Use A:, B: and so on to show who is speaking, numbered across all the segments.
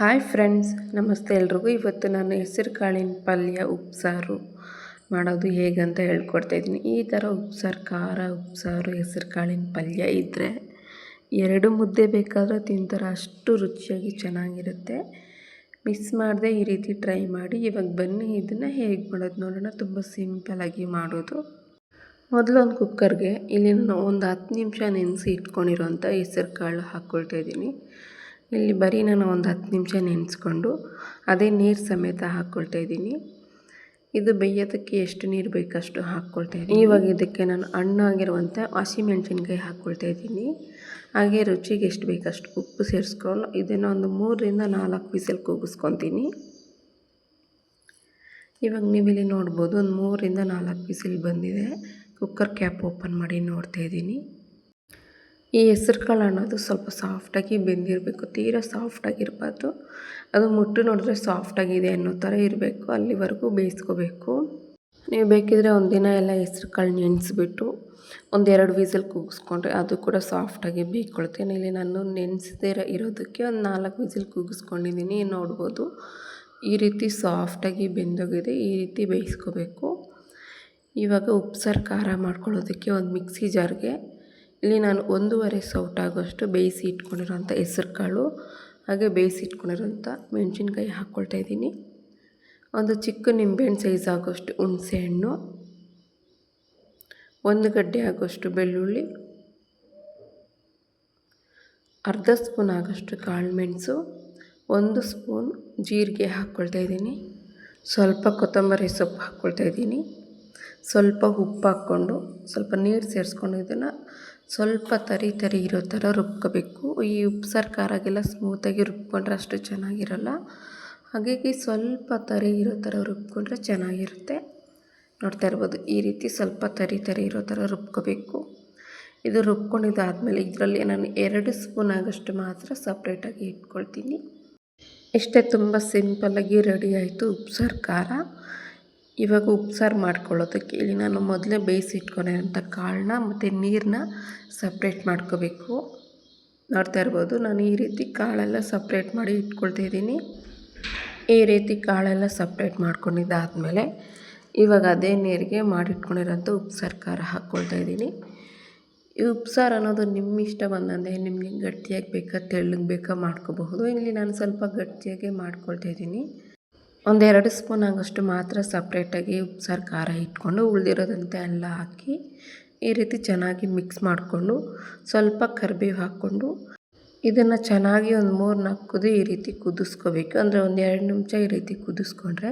A: Hi friends, ನಮಸ್ತೆ ಎಲ್ರಿಗೂ. ಇವತ್ತು ನಾನು ಹೆಸರು ಕಾಳಿನ ಪಲ್ಯ ಉಪ್ಸಾರು ಮಾಡೋದು ಹೇಗಂತ ಹೇಳ್ಕೊಡ್ತಾ ಇದ್ದೀನಿ. ಈ ಥರ ಉಪ್ಸಾರು, ಖಾರ ಉಪ್ಸಾರು ಹೆಸರು ಕಾಳಿನ ಪಲ್ಯ ಇದ್ದರೆ ಎರಡು ಮುದ್ದೆ ಬೇಕಾದರೂ ತಿಂತಾರೆ. ಅಷ್ಟು ರುಚಿಯಾಗಿ ಚೆನ್ನಾಗಿರುತ್ತೆ. ಮಿಸ್ ಮಾಡದೆ ಈ ರೀತಿ ಟ್ರೈ ಮಾಡಿ. ಇವಾಗ ಬನ್ನಿ, ಇದನ್ನು ಹೇಗೆ ಮಾಡೋದು ನೋಡೋಣ. ತುಂಬ ಸಿಂಪಲಾಗಿ ಮಾಡೋದು. ಮೊದಲು ಒಂದು ಕುಕ್ಕರ್ಗೆ ಇಲ್ಲಿ ನಾನು ಒಂದು ಹತ್ತು ನಿಮಿಷ ನೆನೆಸಿ ಇಟ್ಕೊಂಡಿರೋಂಥ ಹೆಸರು ಕಾಳು ಹಾಕ್ಕೊಳ್ತಾ ಇದ್ದೀನಿ. ಇಲ್ಲಿ ಬರೀ ನಾನು ಒಂದು ಹತ್ತು ನಿಮಿಷ ನೆನೆಸ್ಕೊಂಡು ಅದೇ ನೀರು ಸಮೇತ ಹಾಕ್ಕೊಳ್ತಾ ಇದ್ದೀನಿ. ಇದು ಬೇಯೋದಕ್ಕೆ ಎಷ್ಟು ನೀರು ಬೇಕಷ್ಟು ಹಾಕ್ಕೊಳ್ತಾ ಇದ್ದೀನಿ. ಇವಾಗ ಇದಕ್ಕೆ ನಾನು ಹಣ್ಣಾಗಿರುವಂಥ ಹಸಿಮೆಣ್ಸಿನ್ಕಾಯಿ ಹಾಕ್ಕೊಳ್ತಾ ಇದ್ದೀನಿ. ಹಾಗೆ ರುಚಿಗೆ ಎಷ್ಟು ಬೇಕಷ್ಟು ಉಪ್ಪು ಸೇರಿಸ್ಕೊಂಡು ಇದನ್ನು ಒಂದು ಮೂರರಿಂದ ನಾಲ್ಕು ವಿಸಲ್ ಕೂಗಿಸ್ಕೊತೀನಿ. ಇವಾಗ ನೀವಿಲ್ಲಿ ನೋಡ್ಬೋದು ಒಂದು ಮೂರರಿಂದ ನಾಲ್ಕು ವಿಸಿಲ್ ಬಂದಿದೆ. ಕುಕ್ಕರ್ ಕ್ಯಾಪ್ ಓಪನ್ ಮಾಡಿ ನೋಡ್ತಾ ಇದ್ದೀನಿ. ಈ ಹೆಸ್ರು ಕಾಳು ಅನ್ನೋದು ಸ್ವಲ್ಪ ಸಾಫ್ಟಾಗಿ ಬೆಂದಿರಬೇಕು, ತೀರಾ ಸಾಫ್ಟಾಗಿರಬಾರ್ದು. ಅದು ಮುಟ್ಟು ನೋಡಿದ್ರೆ ಸಾಫ್ಟಾಗಿದೆ ಅನ್ನೋ ಥರ ಇರಬೇಕು, ಅಲ್ಲಿವರೆಗೂ ಬೇಯಿಸ್ಕೋಬೇಕು. ನೀವು ಬೇಕಿದ್ರೆ ಒಂದಿನ ಎಲ್ಲ ಹೆಸ್ರು ಕಾಳು ನೆನೆಸ್ಬಿಟ್ಟು ಒಂದೆರಡು ವೀಸಲ್ ಕೂಗಿಸ್ಕೊಂಡ್ರೆ ಅದು ಕೂಡ ಸಾಫ್ಟಾಗಿ ಬೇಯ್ಕೊಳ್ತೇನೆ. ಇಲ್ಲಿ ನಾನು ನೆನೆಸದೇ ಇರೋದಕ್ಕೆ ಒಂದು ನಾಲ್ಕು ವೀಸಲ್ ಕೂಗಿಸ್ಕೊಂಡಿದ್ದೀನಿ, ನೋಡ್ಬೋದು. ಈ ರೀತಿ ಸಾಫ್ಟಾಗಿ ಬೆಂದೋಗಿದೆ, ಈ ರೀತಿ ಬೇಯಿಸ್ಕೋಬೇಕು. ಇವಾಗ ಉಪ್ಸಾರು ಖಾರ ಮಾಡ್ಕೊಳ್ಳೋದಕ್ಕೆ ಒಂದು ಮಿಕ್ಸಿ ಜಾರ್ಗೆ ಇಲ್ಲಿ ನಾನು ಒಂದೂವರೆ ಸೌಟಾಗೋಷ್ಟು ಬೇಯಿಸಿ ಇಟ್ಕೊಂಡಿರೋಂಥ ಹೆಸ್ರು ಕಾಳು ಹಾಗೆ ಬೇಯಿಸಿ ಇಟ್ಕೊಂಡಿರೋಂಥ ಮೆಣಸಿನ್ಕಾಯಿ ಹಾಕ್ಕೊಳ್ತಾ ಇದ್ದೀನಿ. ಒಂದು ಚಿಕ್ಕ ನಿಂಬೆಹಣ್ಣು ಸೈಜ್ ಆಗೋಷ್ಟು ಹುಣಸೆಹಣ್ಣು ಒಂದು ಗಡ್ಡೆ ಆಗೋಷ್ಟು ಬೆಳ್ಳುಳ್ಳಿ, ಅರ್ಧ ಸ್ಪೂನ್ ಆಗೋಷ್ಟು ಕಾಳು ಮೆಣಸು ಒಂದು ಸ್ಪೂನ್ ಜೀರಿಗೆ ಹಾಕ್ಕೊಳ್ತಾ ಇದ್ದೀನಿ. ಸ್ವಲ್ಪ ಕೊತ್ತಂಬರಿ ಸೊಪ್ಪು ಹಾಕ್ಕೊಳ್ತಾ ಇದ್ದೀನಿ. ಸ್ವಲ್ಪ ಉಪ್ಪು ಹಾಕ್ಕೊಂಡು, ಸ್ವಲ್ಪ ನೀರು ಸೇರಿಸ್ಕೊಂಡು ಇದನ್ನು ಸ್ವಲ್ಪ ತರಿ ತರಿ ಇರೋ ಥರ ರುಬ್ಕೋಬೇಕು. ಈ ಉಪ್ಸಾರು ಖಾರಾಗೆಲ್ಲ ಸ್ಮೂತಾಗಿ ರುಬ್ಕೊಂಡ್ರೆ ಅಷ್ಟು ಚೆನ್ನಾಗಿರಲ್ಲ. ಹಾಗಾಗಿ ಸ್ವಲ್ಪ ತರಿ ಇರೋ ಥರ ರುಬ್ಕೊಂಡ್ರೆ ಚೆನ್ನಾಗಿರುತ್ತೆ. ನೋಡ್ತಾ ಇರ್ಬೋದು, ಈ ರೀತಿ ಸ್ವಲ್ಪ ತರಿ ತರಿ ಇರೋ ಥರ ರುಬ್ಕೋಬೇಕು. ಇದು ರುಬ್ಕೊಂಡಿದ್ದಾದಮೇಲೆ ಇದರಲ್ಲಿ ನಾನು ಎರಡು ಸ್ಪೂನ್ ಆಗೋಷ್ಟು ಮಾತ್ರ ಸಪ್ರೇಟಾಗಿ ಇಟ್ಕೊಳ್ತೀನಿ. ಇಷ್ಟೇ ತುಂಬ ಸಿಂಪಲ್ಲಾಗಿ ರೆಡಿ ಆಯಿತು ಉಪ್ಸಾರು ಖಾರ. ಇವಾಗ ಉಪ್ಸಾರು ಮಾಡ್ಕೊಳ್ಳೋದಕ್ಕೆ ಇಲ್ಲಿ ನಾನು ಮೊದಲೇ ಬೇಯಿಸಿ ಇಟ್ಕೊಂಡಿರೋಂಥ ಕಾಳನ್ನ ಮತ್ತು ನೀರನ್ನ ಸಪ್ರೇಟ್ ಮಾಡ್ಕೋಬೇಕು. ನೋಡ್ತಾ ಇರ್ಬೋದು, ನಾನು ಈ ರೀತಿ ಕಾಳೆಲ್ಲ ಸಪ್ರೇಟ್ ಮಾಡಿ ಇಟ್ಕೊಳ್ತಾ ಇದ್ದೀನಿ. ಈ ರೀತಿ ಕಾಳೆಲ್ಲ ಸಪ್ರೇಟ್ ಮಾಡ್ಕೊಂಡಿದ್ದಾದಮೇಲೆ ಇವಾಗ ಅದೇ ನೀರಿಗೆ ಮಾಡಿಟ್ಕೊಂಡಿರೋಂಥ ಉಪ್ಸಾರು ಖಾರ ಹಾಕ್ಕೊಳ್ತಾ ಇದ್ದೀನಿ. ಈ ಉಪ್ಸಾರು ಅನ್ನೋದು ನಿಮ್ಮ ಇಷ್ಟ ಬಂದಂತೆ, ನಿಮಗೆ ಗಟ್ಟಿಯಾಗಿ ಬೇಕಾ, ತೆಳ್ಳಗೆ ಬೇಕಾ ಮಾಡ್ಕೋಬಹುದು. ಇಲ್ಲಿ ನಾನು ಸ್ವಲ್ಪ ಗಟ್ಟಿಯಾಗೆ ಮಾಡ್ಕೊಳ್ತಾ ಇದ್ದೀನಿ. ಒಂದೆರಡು ಸ್ಪೂನ್ ಆಗೋಷ್ಟು ಮಾತ್ರ ಸಪ್ರೇಟಾಗಿ ಉಪ್ಸಾರು ಖಾರ ಇಟ್ಕೊಂಡು ಉಳಿದಿರೋದಂತೆ ಎಲ್ಲ ಹಾಕಿ ಈ ರೀತಿ ಚೆನ್ನಾಗಿ ಮಿಕ್ಸ್ ಮಾಡಿಕೊಂಡು ಸ್ವಲ್ಪ ಕರಿಬೇವು ಹಾಕ್ಕೊಂಡು ಇದನ್ನು ಚೆನ್ನಾಗಿ ಒಂದು ಮೂರು ನಾಲ್ಕು ಕುದಿ ಈ ರೀತಿ ಕುದಿಸ್ಕೋಬೇಕು. ಅಂದರೆ ಒಂದು ಎರಡು ನಿಮಿಷ ಈ ರೀತಿ ಕುದಿಸ್ಕೊಂಡ್ರೆ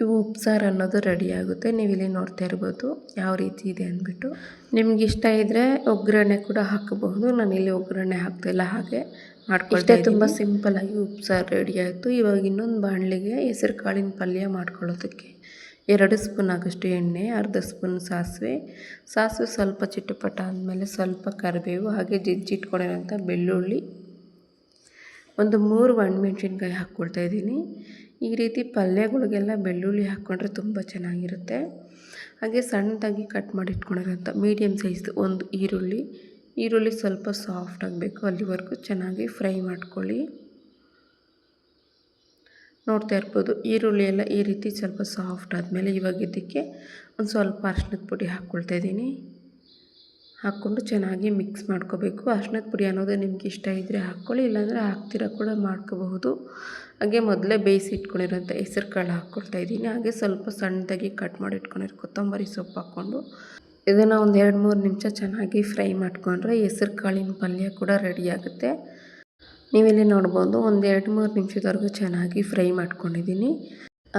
A: ಇವು ಉಪ್ಸಾರು ಅನ್ನೋದು ರೆಡಿ ಆಗುತ್ತೆ. ನೀವು ಇಲ್ಲಿ ನೋಡ್ತಾ ಇರ್ಬೋದು ಯಾವ ರೀತಿ ಇದೆ ಅಂದ್ಬಿಟ್ಟು. ನಿಮ್ಗೆ ಇಷ್ಟ ಇದ್ದರೆ ಒಗ್ಗರಣೆ ಕೂಡ ಹಾಕಬಹುದು. ನಾನು ಇಲ್ಲಿ ಒಗ್ಗರಣೆ ಹಾಕ್ತಿಲ್ಲ ಹಾಗೆ. ಮಾಡ್ಕೊಳ್ತೇ ತುಂಬ ಸಿಂಪಲ್ಲಾಗಿ ಉಪ್ಸಾರು ರೆಡಿ ಆಯಿತು. ಇವಾಗ ಇನ್ನೊಂದು ಬಾಣಲಿಗೆ ಹೆಸರು ಕಾಳಿನ ಪಲ್ಯ ಮಾಡ್ಕೊಳ್ಳೋದಕ್ಕೆ ಎರಡು ಸ್ಪೂನ್ ಆಗೋಷ್ಟು ಎಣ್ಣೆ ಅರ್ಧ ಸ್ಪೂನ್ ಸಾಸಿವೆ. ಸಾಸಿವೆ ಸ್ವಲ್ಪ ಚಿಟ್ಟುಪಟ್ಟ ಆದಮೇಲೆ ಸ್ವಲ್ಪ ಕರಿಬೇವು ಹಾಗೆ ಜಜ್ಜಿಟ್ಕೊಂಡಿರೋಂಥ ಬೆಳ್ಳುಳ್ಳಿ. ಒಂದು ಮೂರು ಒಣಮೆಣ್ಸಿನ್ಕಾಯಿ ಹಾಕ್ಕೊಳ್ತಾ ಇದ್ದೀನಿ. ಈ ರೀತಿ ಪಲ್ಯಗಳಿಗೆಲ್ಲ ಬೆಳ್ಳುಳ್ಳಿ ಹಾಕ್ಕೊಂಡ್ರೆ ತುಂಬ ಚೆನ್ನಾಗಿರುತ್ತೆ. ಹಾಗೆ ಸಣ್ಣದಾಗಿ ಕಟ್ ಮಾಡಿ ಇಟ್ಕೊಂಡಿರೋಂಥ ಮೀಡಿಯಮ್ ಸೈಜ್ದು ಒಂದು ಈರುಳ್ಳಿ ಈರುಳ್ಳಿ ಸ್ವಲ್ಪ ಸಾಫ್ಟ್ ಆಗಬೇಕು. ಅಲ್ಲಿವರೆಗೂ ಚೆನ್ನಾಗಿ ಫ್ರೈ ಮಾಡ್ಕೊಳ್ಳಿ. ನೋಡ್ತಾ ಇರ್ಬೋದು, ಈರುಳ್ಳಿ ಎಲ್ಲ ಈ ರೀತಿ ಸ್ವಲ್ಪ ಸಾಫ್ಟ್ ಆದಮೇಲೆ ಇವಾಗ ಇದಕ್ಕೆ ಒಂದು ಸ್ವಲ್ಪ ಅರ್ಶಿನದ ಪುಡಿ ಹಾಕ್ಕೊಳ್ತಾ ಇದ್ದೀನಿ. ಹಾಕ್ಕೊಂಡು ಚೆನ್ನಾಗಿ ಮಿಕ್ಸ್ ಮಾಡ್ಕೋಬೇಕು. ಅರ್ಶಿನದ ಪುಡಿ ಅನ್ನೋದು ನಿಮ್ಗೆ ಇಷ್ಟ ಇದ್ದರೆ ಹಾಕ್ಕೊಳ್ಳಿ, ಇಲ್ಲಾಂದರೆ ಹಾಕ್ತೀರ ಕೂಡ ಮಾಡ್ಕೋಬಹುದು. ಹಾಗೆ ಮೊದಲೇ ಬೇಯಿಸಿ ಇಟ್ಕೊಂಡಿರೋಂಥ ಹೆಸರು ಕಾಳು ಹಾಕ್ಕೊಳ್ತಾ ಇದ್ದೀನಿ. ಹಾಗೆ ಸ್ವಲ್ಪ ಸಣ್ಣದಾಗಿ ಕಟ್ ಮಾಡಿ ಇಟ್ಕೊಂಡಿರೋ ಕೊತ್ತಂಬರಿ ಸೊಪ್ಪು ಹಾಕ್ಕೊಂಡು ಇದನ್ನು ಒಂದು ಎರಡು ಮೂರು ನಿಮಿಷ ಚೆನ್ನಾಗಿ ಫ್ರೈ ಮಾಡಿಕೊಂಡ್ರೆ ಹೆಸ್ರು ಕಾಳಿನ ಪಲ್ಯ ಕೂಡ ರೆಡಿ ಆಗುತ್ತೆ. ನೀವಿಲ್ಲಿ ನೋಡ್ಬೋದು ಒಂದು ಎರಡು ಮೂರು ನಿಮಿಷದವರೆಗೂ ಚೆನ್ನಾಗಿ ಫ್ರೈ ಮಾಡ್ಕೊಂಡಿದ್ದೀನಿ.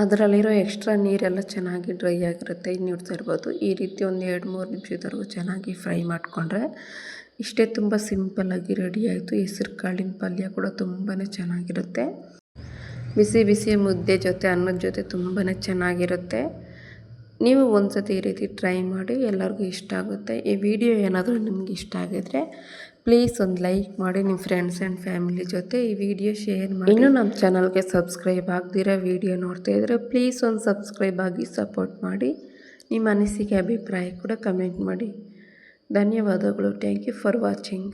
A: ಅದರಲ್ಲಿರೋ ಎಕ್ಸ್ಟ್ರಾ ನೀರೆಲ್ಲ ಚೆನ್ನಾಗಿ ಡ್ರೈ ಆಗಿರುತ್ತೆ ಇನ್ನು ನೋಡ್ತಾ ಇರ್ಬೋದು. ಈ ರೀತಿ ಒಂದು ಎರಡು ಮೂರು ನಿಮಿಷದವರೆಗೂ ಚೆನ್ನಾಗಿ ಫ್ರೈ ಮಾಡಿಕೊಂಡ್ರೆ ಇಷ್ಟೇ ತುಂಬ ಸಿಂಪಲ್ಲಾಗಿ ರೆಡಿ ಆಯಿತು. ಹೆಸ್ರು ಕಾಳಿನ ಪಲ್ಯ ಕೂಡ ತುಂಬಾ ಚೆನ್ನಾಗಿರುತ್ತೆ. ಬಿಸಿ ಬಿಸಿ ಮುದ್ದೆ ಜೊತೆ, ಅನ್ನದ ಜೊತೆ ತುಂಬಾ ಚೆನ್ನಾಗಿರುತ್ತೆ. ನೀವು ಒಂದು ಸತಿ ಈ ರೀತಿ ಟ್ರೈ ಮಾಡಿ ಎಲ್ಲರಿಗೂ ಇಷ್ಟ ಆಗುತ್ತೆ. ಈ ವಿಡಿಯೋ ಏನಾದರೂ ನಿಮ್ಗೆ ಇಷ್ಟ ಆಗಿದ್ರೆ ಪ್ಲೀಸ್ ಒಂದು ಲೈಕ್ ಮಾಡಿ ನಿಮ್ಮ ಫ್ರೆಂಡ್ಸ್ ಆ್ಯಂಡ್ ಫ್ಯಾಮಿಲಿ ಜೊತೆ ಈ ವಿಡಿಯೋ ಶೇರ್ ಮಾಡಿ. ಇನ್ನೂ ನಮ್ಮ ಚಾನಲ್ಗೆ ಸಬ್ಸ್ಕ್ರೈಬ್ ಆಗದಿರೋ ವಿಡಿಯೋ ನೋಡ್ತಾ ಇದ್ದರೆ ಪ್ಲೀಸ್ ಒಂದು ಸಬ್ಸ್ಕ್ರೈಬ್ ಆಗಿ ಸಪೋರ್ಟ್ ಮಾಡಿ. ನಿಮ್ಮ ಅನಿಸಿಕೆ, ಅಭಿಪ್ರಾಯ ಕೂಡ ಕಮೆಂಟ್ ಮಾಡಿ. ಧನ್ಯವಾದಗಳು. Thank you for watching.